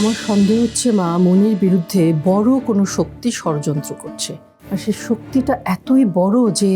আমার সন্দেহ হচ্ছে মা মনির বিরুদ্ধে বড় কোনো শক্তি ষড়যন্ত্র করছে। আর সে শক্তিটা এতই বড় যে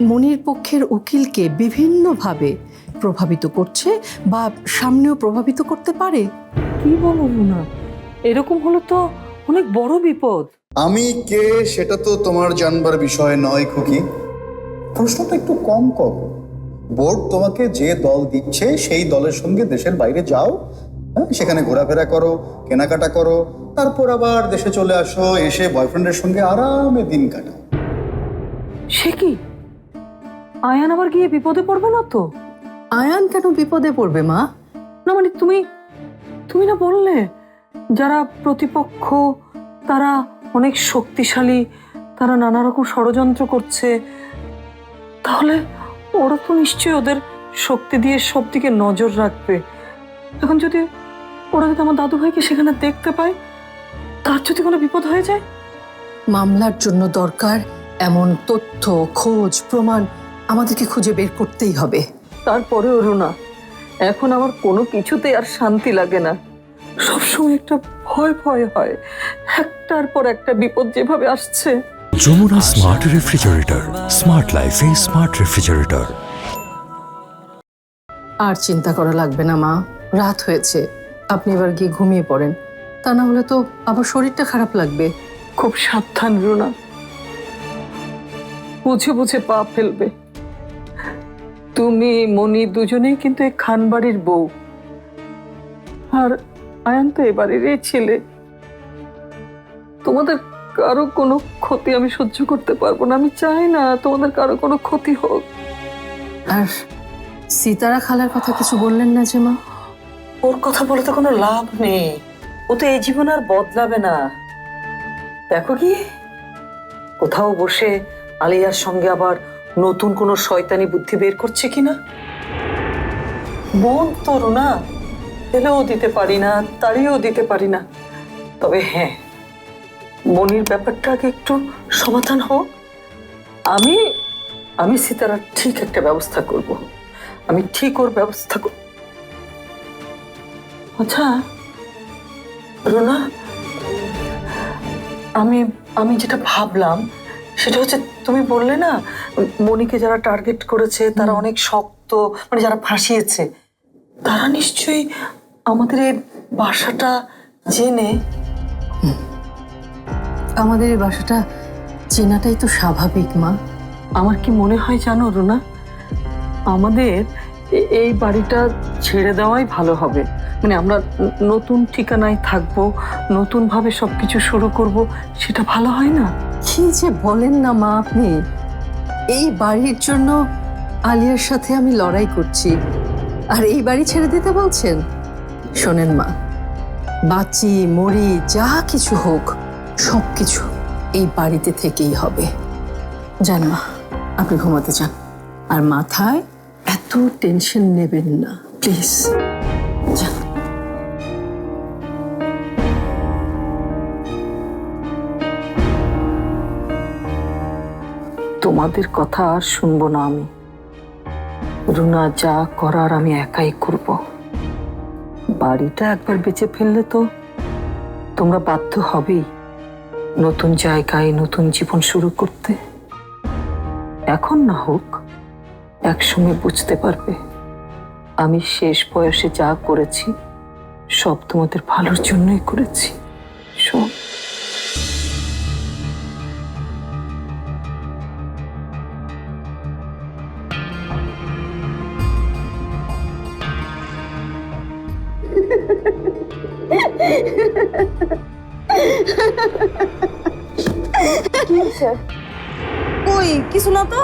মনির পক্ষের উকিলকে বিভিন্নভাবে প্রভাবিত করছে বা সামনেও প্রভাবিত করতে পারে। কি বলো না এরকম হলো তো অনেক বড় বিপদ। আমি কে সেটা তো তোমার জানবার বিষয় নয় খুকি। প্রশ্নটা একটু কম করো। বোর্ড তোমাকে যে দল দিচ্ছে সেই দলের সঙ্গে দেশের বাইরে যাও হ্যাঁ সেখানে ঘোরাফেরা করো কেনাকাটা করো তারপর আবার দেশে চলে আসো এসে বয়ফ্রেন্ডের সঙ্গে আরামে দিন কাটাও। সে কি? আয়ান আবার গিয়ে বিপদে পড়বে না তো? আয়ান কেন বিপদে পড়বে মা? না মানে তুমি তুমি না বললে যারা প্রতিপক্ষ তারা অনেক শক্তিশালী তারা নানা রকম ষড়যন্ত্র করছে তাহলে ওরা তো নিশ্চয়ই ওদের শক্তি দিয়ে সব দিকে নজর রাখবে। এখন যদি ওরা যদি আমার দাদু ভাইকে সেখানে দেখতে পায় তার যদি কোনো বিপদ হয়ে যায়? মামলার জন্য দরকার এমন তথ্য খোঁজ প্রমাণ আমাদেরকে খুঁজে বের করতেই হবে। তারপরে না এখন আমার কোনো কিছুতে আর শান্তি লাগে না। সবসময় একটা ভয় ভয় হয় একটার পর একটা বিপদ যেভাবে আসছে। যমুনা স্মার্ট রেফ্রিজারেটর স্মার্ট লাইফে স্মার্ট রেফ্রিজারেটর আর চিন্তা করা লাগবে না মা। রাত হয়েছে। আপনি এবার গিয়ে ঘুমিয়ে পড়েন। তা না হলে তো আবার শরীরটা খারাপ লাগবে। খুব সাবধান রুনা। বুঝে বুঝে পা ফেলবে। তুমি মনি দুজনেই কিন্তু এই খানবাড়ির বউ। আর আয়ান তো এবারের এই ছেলে। তোমাদের কারও কোনো ক্ষতি আমি সহ্য করতে পারব না। আমি চাই না তোমাদের কারও কোনো ক্ষতি হোক। আর সীতারা খালার কথা কিছু বললেন না যে মা? ওর কথা বলে তো কোনো লাভ নেই। ও তো এই জীবন আর বদলাবে না। দেখো কি? কোথাও বসে আলিয়ার সঙ্গে আবার নতুন কোনো শয়তানি বুদ্ধি বের করছে কিনা? বোন তোর না এলেও দিতে পারি না, তাড়িয়েও দিতে পারি না। তবে হ্যাঁ মনির ব্যাপারটা আগে একটু সমাধান হোক। আমি আমি সীতারার ঠিক একটা ব্যবস্থা করব। আমি ঠিক ওর ব্যবস্থা করব আচ্ছা রোনা আমি আমি যেটা ভাবলাম সেটা হচ্ছে তুমি বললে না মনিকে যারা টার্গেট করেছে তারা অনেক শক্ত মানে যারা ফাঁসিয়েছে তারা নিশ্চয়ই আমাদের এই বাসাটা জেনে আমাদের এই বাসাটা চেনাটাই তো স্বাভাবিক মা। আমার কি মনে হয় জানো রোনা? আমাদের এই বাড়িটা ছেড়ে দেওয়াই ভালো হবে। মানে আমরা নতুন ঠিকানায় থাকব, নতুনভাবে সবকিছু শুরু করব, সেটা ভালো হয় না? কি যে বলেন না মা আপনি। এই বাড়ির জন্য আলিয়ার সাথে আমি লড়াই করছি। আর এই বাড়ি ছেড়ে দিতে বলছেন? শোনেন মা, বাঁচি, মরি, যা কিছু হোক সব কিছু এই বাড়িতে থেকেই হবে। যান মা, আপনি ঘুমাতে চান আর মাথায় এত টেনশন নেবেন না প্লিজ তোমাদের কথা আর শুনব না আমি। রুনা, যা করার আমি একাই করব। বাড়িটা একবার বেঁচে ফেললে তো তোমরা বাধ্য হবেই নতুন জায়গায় নতুন জীবন শুরু করতে। এখন না হোক একসময় বুঝতে পারবে। আমি শেষ বয়সে যা করেছি সব তোমাদের ভালোর জন্যই করেছি। সব কই কিছু না তো?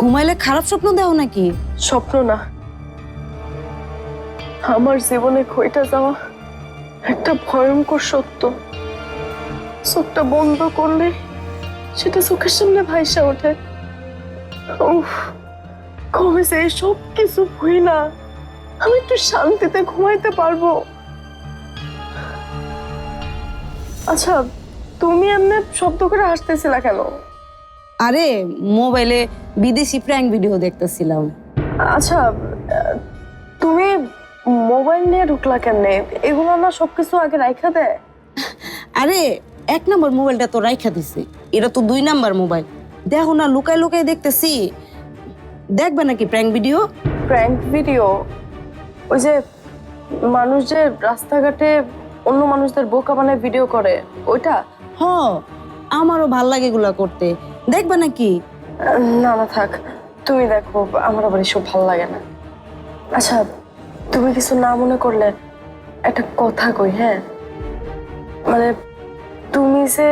ঘুমাইলে খারাপ স্বপ্ন দেও নাকি? স্বপ্ন না। আমার জীবনে ক্ষয়টা যাওয়া একটা ভয়ঙ্কর সত্য। চোখটা বন্ধ করলে সেটা চোখের সামনে ভাইসা ওঠে। উফ কবে যে সব কিছু হই না। আমি একটু শান্তিতে ঘুমাইতে পারব। আচ্ছা তুমি এমনি শব্দ করে হাসতেছিলা কেন? আরে মোবাইলে বিদেশি প্র্যাঙ্ক ভিডিও দেখতেছিলাম। আচ্ছা তুমি মোবাইল নিয়ে ঢুকলা কেমনে? এগুলো না সবকিছু আগে রাইখা দেয়? আরে এক নম্বর মোবাইলটা তো রাইখা দিছি। এটা তো দুই নাম্বার মোবাইল দেখো না লুকায় লুকায় দেখতেছি। দেখবে নাকি প্র্যাঙ্ক ভিডিও প্র্যাঙ্ক ভিডিও ওই যে মানুষ যে রাস্তাঘাটে অন্য মানুষদের বোকা বানায় ভিডিও করে ওইটা? হ আমারও ভালো লাগে এগুলা করতে। দেখবে নাকি? না না থাক। তুমি দেখো আমার আবার এসব ভালো লাগে না। আচ্ছা তুমি কিছু না মনে করলে একটা কথা কই হ্যাঁ? মানে তুমি যে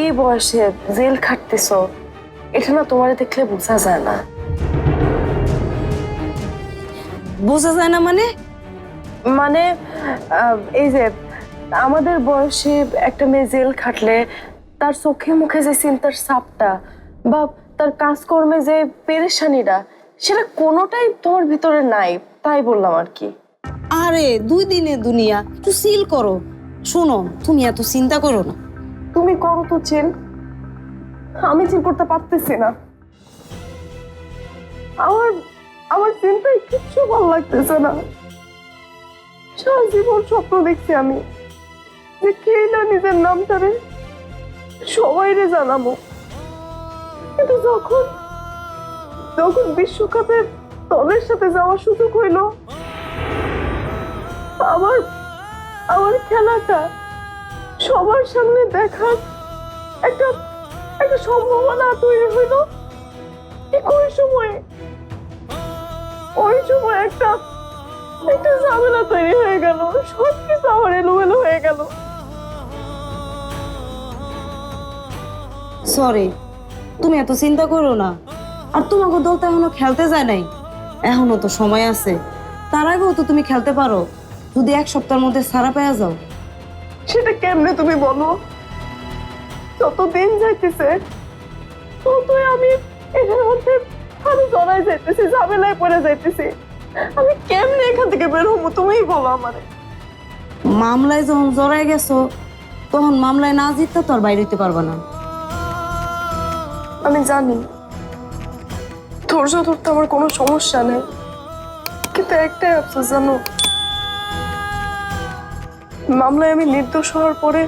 এই বয়সে জেল খাটতেছো এটা না তোমার দেখলে বোঝা যায় না। বোঝা যায় না মানে? মানে এই যে আমাদের বয়সে একটা মেয়ে জেল খাটলে তার চোখে মুখে যে চিন্তার সাপটা বা তার কাজকর্মে যে পেরেশানিটা সেটা কোনোটাই তোমার ভিতরে নাই তাই বললাম আর কি। আরে দুই দিনে দুনিয়া একটু সিল করো। শোনো তুমি এত চিন্তা করো না। তুমি করো তো চিল আমি চিল করতে পারতেছি না। আমার আমার চিন্তায় কিচ্ছু ভালো লাগতেছে না। সারা জীবন স্বপ্ন দেখছি আমি। যে কে না নিজের নামটারে সবাইরে জানাব কিন্তু যখন যখন বিশ্বকাপে দলের সাথে যাওয়ার সুযোগ হইল, আমার আমার খেলাটা সবার সামনে দেখার একটা একটা সম্ভাবনা তৈরি হইল। ঠিক ওই সময়ে, ওই সময় একটা একটা ঝামেলা তৈরি হয়ে গেল। সব কিছু আমার এলোমেলো হয়ে গেল। সরি তুমি এত চিন্তা করো না। আর তোমাকে দল তো এখনও খেলতে যায় নাই। এখনও তো সময় আছে। তার আগেও তো তুমি খেলতে পারো। যদি এক সপ্তাহের মধ্যে সারা পেয়ে যাও। সেটা কেমনে তুমি বলো? যত দিন যাইতেছে ততই আমি এটার মধ্যে আমি জড়াই যাইতেছি ঝামেলায় পড়ে যাইতেছি। আমি কেমনে এখান থেকে বের হব তুমিই বলো আমারে। মামলায় যখন জড়াই গেছো তখন মামলায় না জিততে তো আর বাইরে হইতে পারবে না। আমি জানি। ধৈর্য ধরতে আমার কোনো সমস্যা নেই। কিন্তু একটাই আফসোস জানো? মামলায় আমি নির্দোষ হওয়ার পরে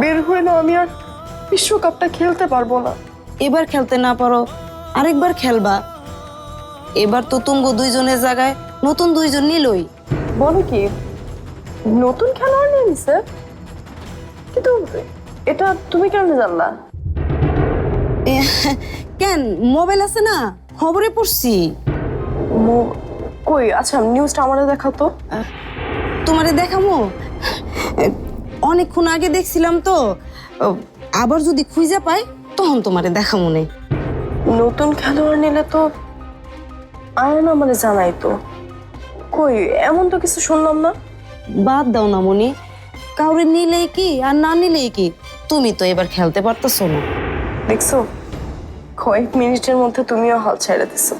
বের হয়ে না আমি আর বিশ্বকাপটা খেলতে পারব না। এবার খেলতে না পারো আরেকবার খেলবা। এবার তো তুমগো দুইজনের জায়গায় নতুন দুইজন নিলই। বলো কি নতুন খেলোয়াড় নিয়ে নিছে? কিন্তু এটা তুমি কেন জানলা? কেন? মোবাইল আছে না? খবরে পড়ছি। কই? আচ্ছা নিউজটা আমারে দেখাতো তোমারে দেখামো? অনেকক্ষণ আগে দেখছিলাম তো। আবার যদি খুঁজে পাই তখন তোমারে দেখামো নেই নতুন খেলোয়াড় নিলে তো আয়না মানে জানাই তো। কই এমন তো কিছু শুনলাম না। বাদ দাও না মনি। কাউরে নিলেই কি আর না নিলেই কি তুমি তো এবার খেলতে পারতেছো না। দেখছ? কয়েক মিনিটের মধ্যে তুমিও হাল ছেড়ে দিছো।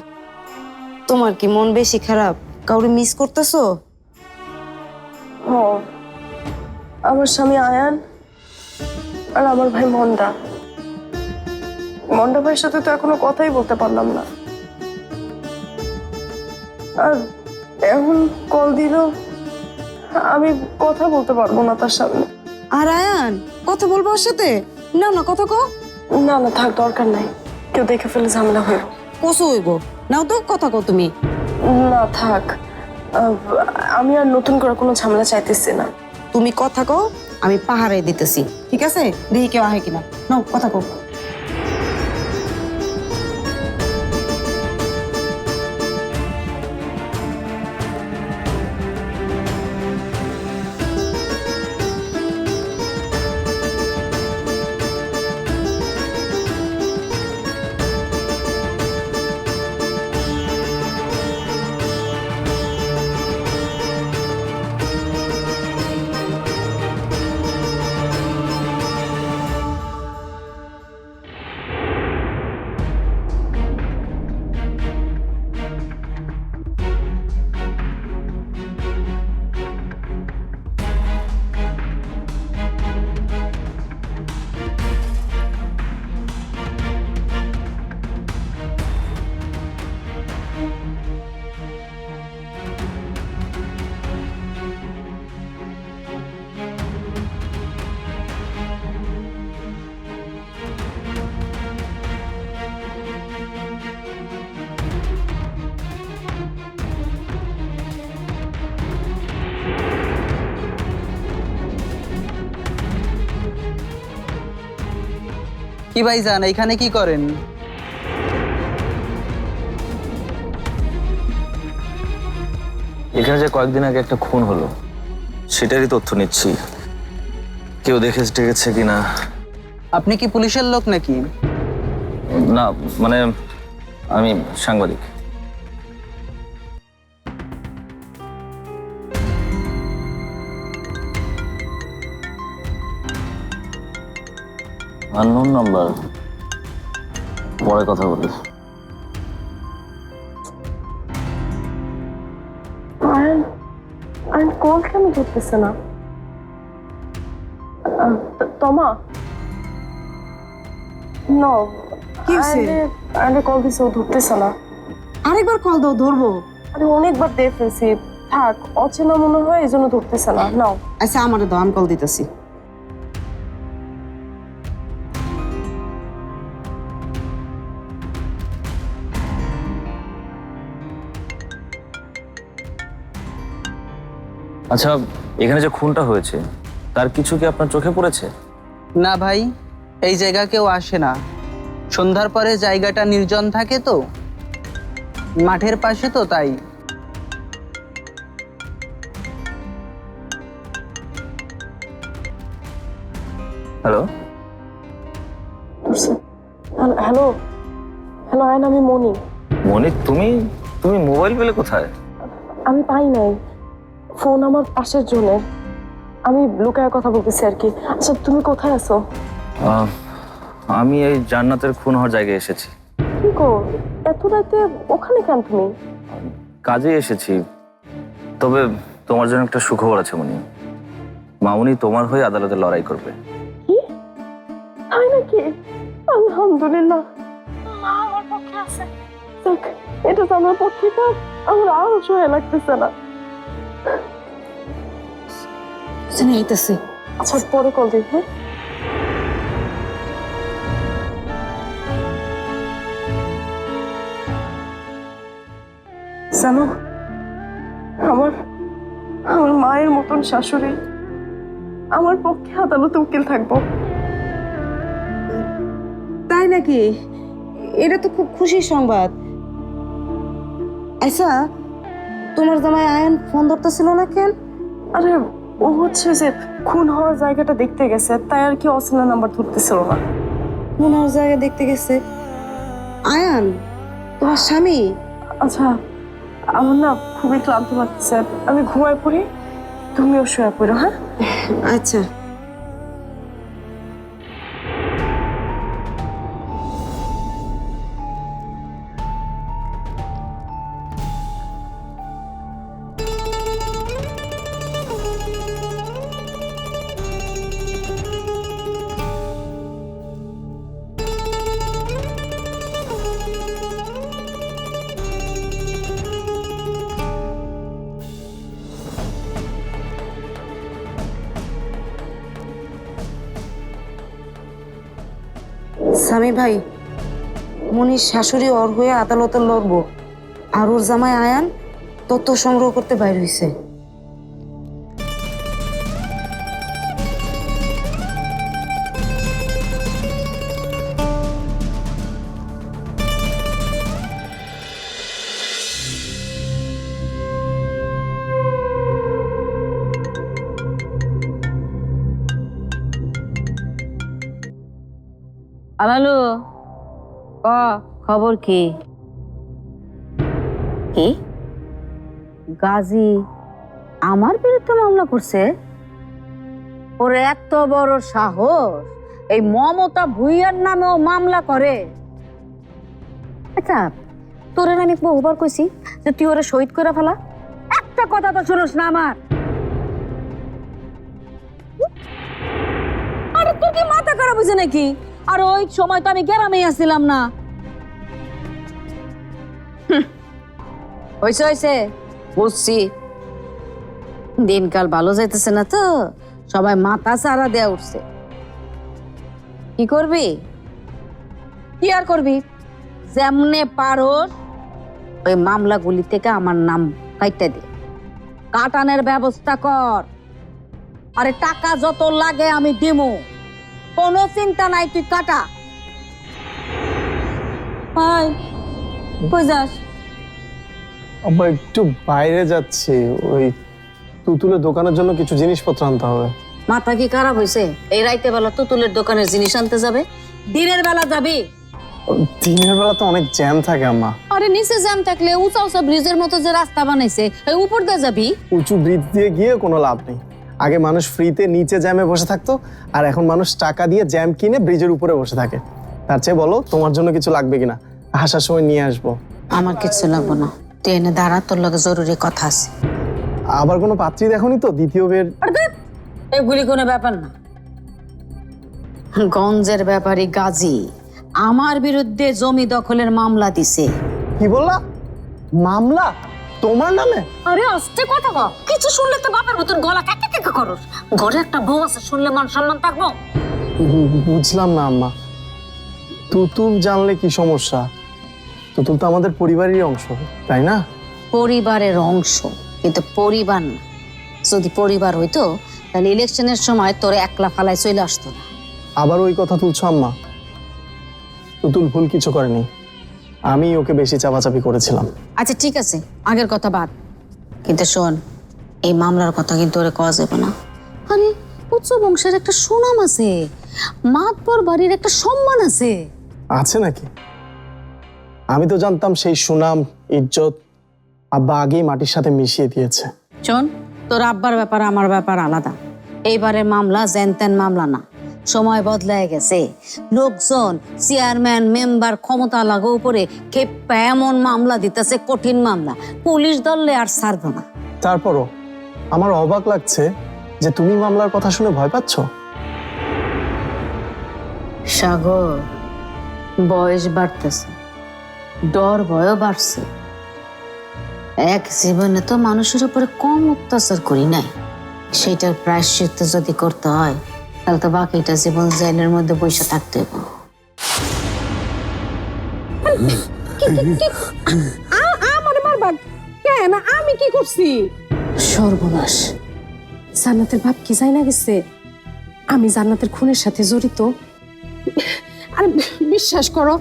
তোমার কি মন বেশি খারাপ? কাউরে মিস করতেছো? হ আমার স্বামী আয়ান আর আমার ভাই মন্ডা। মন্ডা ভাইয়ের সাথে তো এখনও কথাই বলতে পারলাম না। আর এখন কল দিল আমি কথা বলতে পারব না তার সামনে। আর আয়ান কথা বলব ওর সাথে? না না কথা কো না না থাক দরকার নাই। কেউ দেখে ফেলে ঝামেলা হইব কসু হইব? নাও তো কথা কো তুমি। না থাক। আমি আর নতুন করে কোনো ঝামেলা চাইতেছি না। তুমি কথা কো আমি পাহাড়ে দিতেছি। ঠিক আছে? দেখি কেউ আহে কিনা। নাও কথা কো ভাই যান এখানে কি করেন? এখানে যে কয়েকদিন আগে একটা খুন হলো সেটারই তথ্য নিচ্ছি। কেউ দেখে টেকেছে কিনা? আপনি কি পুলিশের লোক নাকি? না মানে আমি সাংবাদিক। Unknown number. পরে কথা বলি আয়ন আয়ন কল কেন ধরতেছে না? তমা? নো কি হইছে? আয়নে কল দিছে ও ধরতেছে না। আরেকবার কল দাও ধরবো। আরে অনেকবার দিয়ে ফেলছি থাক অচেনা মনে হয় এই জন্য ধরতেছে না। নাও। আচ্ছা আমার দাও আমি কল দিতেছি। আচ্ছা এখানে যে খুনটা হয়েছে তার কিছু কি আপনার চোখে পড়েছে? না ভাই এই জায়গা কেউ আসে না। সন্ধ্যার পরে জায়গাটা নির্জন থাকে তো। মাঠের পাশে তো তাই। Hello? Hello hello hello Ayan আমি মনি। মনি তুমি তুমি মোবাইল পেলে কোথায়? আমি পাই নাই। ফোন আমার পাশের জনের আমি লুকায় কথা বলতেছি আর কি। আচ্ছা তুমি কোথায় আছো? আমি এই জান্নাতের খুন হওয়ার জায়গায় এসেছি। কি গো এত রাতে ওখানে কেন তুমি? কাজে এসেছি। তবে তোমার জন্য একটা সুখবর আছে মনি। মামুনি তোমার হয়ে আদালতে লড়াই করবে। কি? তাই নাকি? আলহামদুলিল্লাহ। মা আমার পক্ষে আছে। এটা তো আমার পক্ষে আমার আরও সহায় লাগতেছে না। আইতাছে আচ্ছা পরে কল দিই হ্যাঁ? জানো আমার আমার মায়ের মতন শাশুড়ি আমার পক্ষে আদালতে উকিল থাকব। তাই নাকি? এটা তো খুব খুশির সংবাদ। আচ্ছা তোমার জামাই আয়ন ফোন ধরতেছিল না কেন? আরে ও হচ্ছে যে খুন হওয়ার জায়গাটা দেখতে গেছে তাই আর কি অচেনা নাম্বার ধরতেছিল না। খুন হওয়ার জায়গা দেখতে গেছে। আয়ান তোমার স্বামী? আচ্ছা আমার না খুবই ক্লান্ত লাগছে আমি ঘুমায় পড়ি তুমিও শুয়ে পড়ো হ্যাঁ? আচ্ছা। স্বামী ভাই, মনির শাশুড়ি ওর হয়ে আদালতে লড়বো। আর ওর জামাই আয়ান তথ্য সংগ্রহ করতে বাইর হয়েছে আলালু ক খবর কি? কি? গাজী আমার বিরুদ্ধে মামলা করছে? ওর এত বড় সাহস এই মমতা ভুইয়ার নামেও মামলা করে। আচ্ছা তোরে আমি বহুবার কইছি যে তুই ওরে শহীদ করে ফেলা। একটা কথা তো শুনোস না আমার। আরে তোর কি মাথা খারাপ হয়েছে নাকি? আর ওই সময় তো আমি গ্রামেই আসছিলাম না। হয়েছে হয়েছে বুঝছি। দিনকাল ভালো যাইতেছে না তো? সবাই মাথা সারা দেয়া উঠছে। কি করবি? কি আর করবি? যেমনে পারোস, ওই মামলাগুলি থেকে আমার নাম কাইটা দে। কাটানের ব্যবস্থা কর। আরে টাকা যত লাগে আমি দিমু। কোনো চিন্তা নাই তুই কাটা। হাই কই যাস? আব্বা একটু বাইরে যাচ্ছি। ওই তুতুলের দোকানের জন্য কিছু জিনিসপত্র আনতে হবে। মাথা কি খারাপ হয়েছে এই রাইতে বেলা তুতুলের দোকানের জিনিস আনতে যাবে? দিনের বেলা যাবি? দিনের বেলা তো অনেক জ্যাম থাকে আম্মা। আরে নিচে জ্যাম থাকলে উঁচা উঁচা ব্রিজের মতো যে রাস্তা বানাইছে উপর দিয়ে যাবি? উঁচু ব্রিজ দিয়ে গিয়ে কোনো লাভ নেই। আগে মানুষ ফ্রিতে নিচে জ্যামে বসে থাকতো আর এখন মানুষ টাকা দিয়ে জ্যাম কিনে ব্রিজের উপরে বসে থাকে। তার চেয়ে বলো তোমার জন্য কিছু লাগবে কিনা? আসার সময় নিয়ে আসব। আমার কিচ্ছু লাগবো না। তুই এনে দাঁড়া তোর লগে জরুরি কথা আছে। আবার কোনো পাত্রী দেখোনি তো দ্বিতীয় বের? এগুলি কোনো ব্যাপার না। গঞ্জের ব্যাপারে গাজী আমার বিরুদ্ধে জমি দখলের মামলা দিছে। কি বললা? মামলা? তোমার নামে? আরে আস্তে কথা কও। কিছু শুনলে তো বাপের মতন গলা করস ঘরে একটা বউ আছে শুনলে মান সম্মান থাকব? বুঝলাম না আম্মা। তুতুল জানলে কি সমস্যা? তুতুল তো আমাদের পরিবারেরই অংশ তাই না? পরিবারের অংশ কিন্তু পরিবার না। যদি পরিবার হইতো তাহলে ইলেকশনের সময় তোর একলা ফালায় চলে আসতো না। আবার ওই কথা তুলছো আম্মা। তুতুল ভুল কিছু করেনি। আমি ওকে বেশি চাপাচাপি করেছিলাম। আচ্ছা ঠিক আছে আগের কথা বাদ। কিন্তু শোন এই মামলার কথা কিন্তু ওরে কওয়া যাবে না। আরে উচ্চ বংশের একটা সুনাম আছে। মাতবর বাড়ির একটা সম্মান আছে। আছে নাকি? আমি তো জানতাম সেই সুনাম ইজ্জত আব্বা আগেই মাটির সাথে মিশিয়ে দিয়েছে। শোন তোর আব্বার ব্যাপার আমার ব্যাপার আলাদা। এইবারের মামলা জেনতেন মামলা না। সময় বদলায় গেছে। লোকজন চেয়ারম্যান মেম্বার ক্ষমতা লাগো উপরে খেপা এমন মামলা দিতেছে কঠিন মামলা। পুলিশ দললে আর ছাড়বো না। তারপরও আমার অবাক লাগছে যে তুমি মামলার কথা শুনে ভয় পাচ্ছ। সাগর বয়স বাড়তেছে ডর ভয়ও বাড়ছে। এক জীবনে তো মানুষের উপরে কম অত্যাচার করি নাই। সেটার প্রায়শ্চিত্ত যদি করতে হয় তাহলে তো বাকিটা জীবন জেলের মধ্যে বসে থাকতে হবে আমার মারবা? কেন? আমি কি করছি? সর্বনাশ। জান্নাতের বাপ কি যাই না গেছে? আমি জান্নাতের খুনের সাথে জড়িত। আর বিশ্বাস করো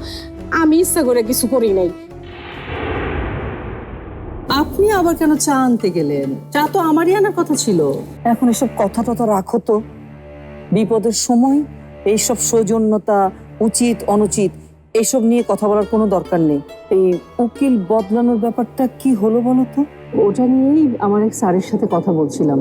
আমি ইচ্ছা করে কিছু করি নাই। আপনি আবার কেন চা আনতে গেলেন? চা তো আমারই আনার কথা ছিল। এখন এসব কথা টথা রাখো তো। বিপদের সময় এইসব সৌজন্যতা উচিত অনুচিত এসব নিয়ে কথা বলার কোনো দরকার নেই। এই উকিল বদলানোর ব্যাপারটা কি হলো বলো তো? ওটা নিয়েই আমার এক স্যারের সাথে কথা বলছিলাম।